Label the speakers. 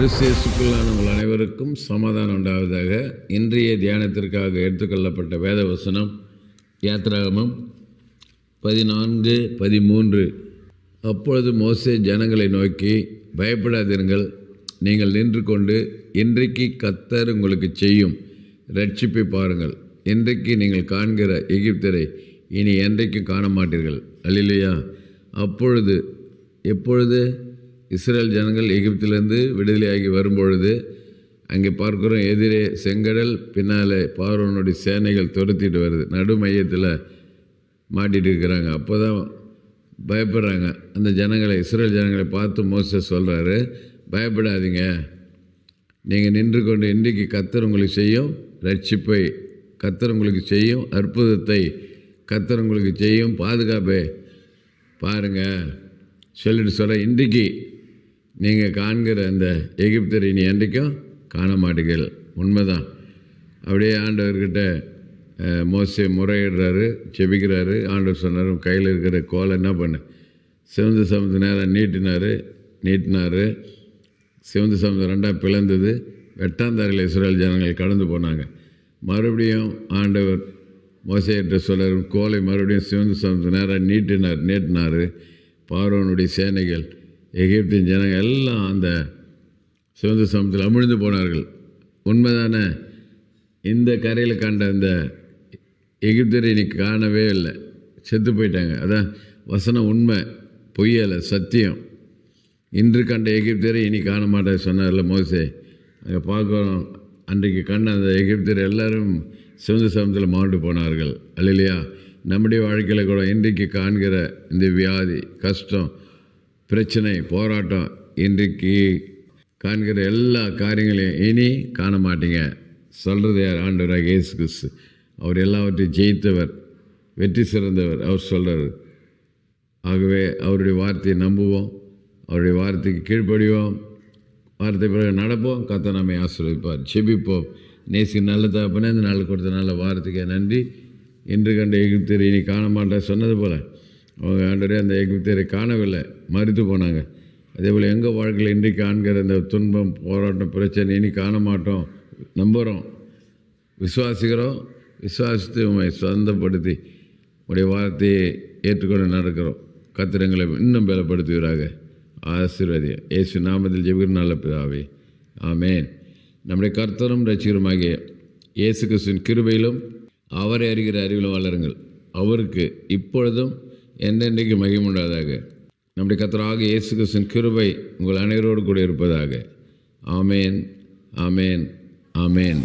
Speaker 1: கிறிஸ்தியசுக்குள்ளான உங்கள் அனைவருக்கும் சமாதானம் உண்டாவதாக இன்றைய தியானத்திற்காக எடுத்துக்கொள்ளப்பட்ட வேத வசனம் யாத்ராகமம் பதினான்கு பதிமூன்று. அப்பொழுது மோசே ஜனங்களை நோக்கி பயப்படாதீர்கள் நீங்கள் நின்று கொண்டு இன்றைக்கு கத்தர் உங்களுக்கு செய்யும் ரட்சிப்பை பாருங்கள். இன்றைக்கு நீங்கள் காண்கிற எகிப்தரை இனி என்றைக்கும் காண மாட்டீர்கள் அல்லையா அப்பொழுது எப்பொழுது? இஸ்ரேல் ஜனங்கள் எகிப்திலிருந்து விடுதலையாகி வரும்பொழுது அங்கே பார்க்குறோம் எதிரே செங்கடல் பின்னாலே பார்வனுடைய சேனைகள் துரத்திட்டு வருது. நடு மையத்தில் மாட்டிகிட்டு இருக்கிறாங்க. அப்போ தான் பயப்படுறாங்க. அந்த ஜனங்களை இஸ்ரேல் ஜனங்களை பார்த்து மோச சொல்கிறாரு பயப்படாதீங்க. நீங்கள் நின்று கொண்டு இன்றைக்கு கத்தர் உங்களுக்கு செய்யும் ரட்சிப்பை கத்தர் உங்களுக்கு செய்யும் அற்புதத்தை கத்தர் உங்களுக்கு செய்யும் பாதுகாப்பை பாருங்கள் சொல்லிட்டு சொல்கிறேன் இன்றைக்கு நீங்கள் காண்கிற அந்த எகிப்தர் இனி என்றைக்கும் காண மாட்டீர்கள் உண்மைதான். அப்படியே ஆண்டவர்கிட்ட மோசை முறையிடுறாரு செபிக்கிறாரு ஆண்டவர் சொன்னார் கையில் இருக்கிற கோலை என்ன பண்ணு? சிவந்து சமுத்திர நேரம் நீட்டினார் நீட்டினார். சிவந்து சமத்து ரெண்டாக பிளந்தது. வெட்டாந்தாரில் இஸ்ரேல் ஜனங்கள் கடந்து போனாங்க. மறுபடியும் ஆண்டவர் மோசையிட்ட சொல்றார் கோலை மறுபடியும் சிவந்து சமத்து நேரம் நீட்டினார் நீட்டினார். பார்வனுடைய சேனைகள் எகிப்தின் ஜனங்கள் எல்லாம் அந்த சிவந்த சமத்தில் அமிழ்ந்து போனார்கள். உண்மைதான இந்த கரையில் கண்ட அந்த எகிப்தரை இன்னைக்கு காணவே இல்லை. செத்து போயிட்டாங்க. அதான் வசனம் உண்மை பொய்யலை சத்தியம். இன்று கண்ட எகிப்தரை இனி காண மாட்டேன் சொன்னார்ல மோசே. அங்கே பார்க்குறோம் அன்றைக்கு கண்ட அந்த எகிப்தர் எல்லோரும் சிவந்த சமத்தில் மாண்டு போனார்கள். அல்லையா நம்முடைய வாழ்க்கையில் கூட இன்றைக்கு காண்கிற இந்த வியாதி கஷ்டம் பிரச்சனை போராட்டம் இன்றைக்கு காண்கிற எல்லா காரியங்களையும் இனி காண மாட்டீங்க. சொல்கிறது யார்? ஆண்டவராக இயேசு கிறிஸ்து. அவர் எல்லாவற்றையும் ஜெயித்தவர் வெற்றி சிறந்தவர் அவர் சொல்கிறார் ஆகவே அவருடைய வார்த்தையை நம்புவோம் அவருடைய வார்த்தைக்கு கீழ்ப்படிவோம். வார்த்தை பிறகு நடப்போம் கத்த நம்மை ஆசிரியப்பார் செபிப்போம் நேசி நல்ல தகப்பனே இந்த நாள் கொடுத்த நல்ல வார்த்தைக்கு நன்றி. இன்று கண்ட எகிப்தரை இனி காண மாட்டேன் சொன்னது போல். அவங்க ஆண்டரே அந்த எகிப்தியரை காணவில்லை. மறுத்து போனாங்க. அதே போல் எங்கள் வாழ்க்கையில் இன்றைக்கு காண்கிற இந்த துன்பம் போராட்டம் பிரச்சனை இனி காண மாட்டோம் நம்புகிறோம் விசுவாசிக்கிறோம். விசுவாசித்து உண்மை சொந்தப்படுத்தி உடைய வார்த்தையை ஏற்றுக்கொண்டு நடக்கிறோம். கத்திரங்களை இன்னும் பலப்படுத்துகிறாங்க ஆசீர்வதி இயேசு நாமத்தில் ஜெபிக்கிற நல்ல பிதாவே. ஆமேன். நம்முடைய கர்த்தரும் ரசிகருமாகிய இயேசு கிறிஸ்துவின் கிருபையிலும் அவரை அறிகிற அறிவிலும் வளருங்கள். அவருக்கு இப்பொழுதும் என்றென்றைக்கு மகிமுண்டாதாக நம்முடைய கத்தராக இயேசு கிருஷ்ணன் கிருபை உங்கள் அனைவரோடு கூட இருப்பதாக. ஆமேன் ஆமேன் ஆமேன்.